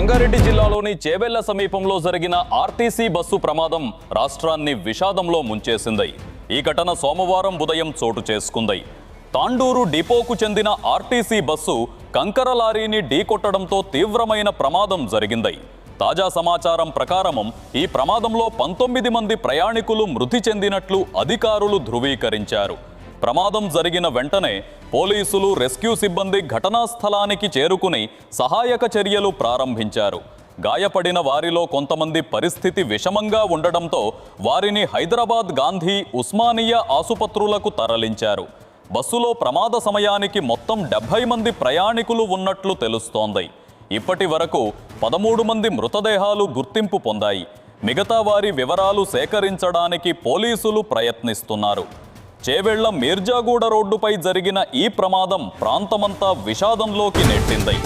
రంగారెడ్డి జిల్లాలోని చేవెళ్ళ సమీపంలో జరిగిన ఆర్టీసీ బస్సు ప్రమాదం రాష్ట్రాన్ని విషాదంలో ముంచేసింది. ఈ ఘటన సోమవారం ఉదయం చోటు చేసుకుంది. తాండూరు డిపోకు చెందిన ఆర్టీసీ బస్సు కంకర లారీని ఢీకొట్టడంతో తీవ్రమైన ప్రమాదం జరిగింది. తాజా సమాచారం ప్రకారం ఈ ప్రమాదంలో పంతొమ్మిది మంది ప్రయాణికులు మృతి చెందినట్లు అధికారులు ధృవీకరించారు. ప్రమాదం జరిగిన వెంటనే పోలీసులు రెస్క్యూ సిబ్బంది ఘటనా స్థలానికి చేరుకుని సహాయక చర్యలు ప్రారంభించారు. గాయపడిన వారిలో కొంతమంది పరిస్థితి విషమంగా ఉండడంతో వారిని హైదరాబాద్ గాంధీ ఉస్మానియా ఆసుపత్రులకు తరలించారు. బస్సులో ప్రమాద సమయానికి మొత్తం డెబ్బై మంది ప్రయాణికులు ఉన్నట్లు తెలుస్తోంది. ఇప్పటి వరకు పదమూడు మంది మృతదేహాలు గుర్తింపు పొందాయి. మిగతా వారి వివరాలు సేకరించడానికి పోలీసులు ప్రయత్నిస్తున్నారు. చేవెళ్ళ మీర్జాగూడ రోడ్డుపై జరిగిన ఈ ప్రమాదం ప్రాంతమంతా విషాదంలోకి నెట్టింది.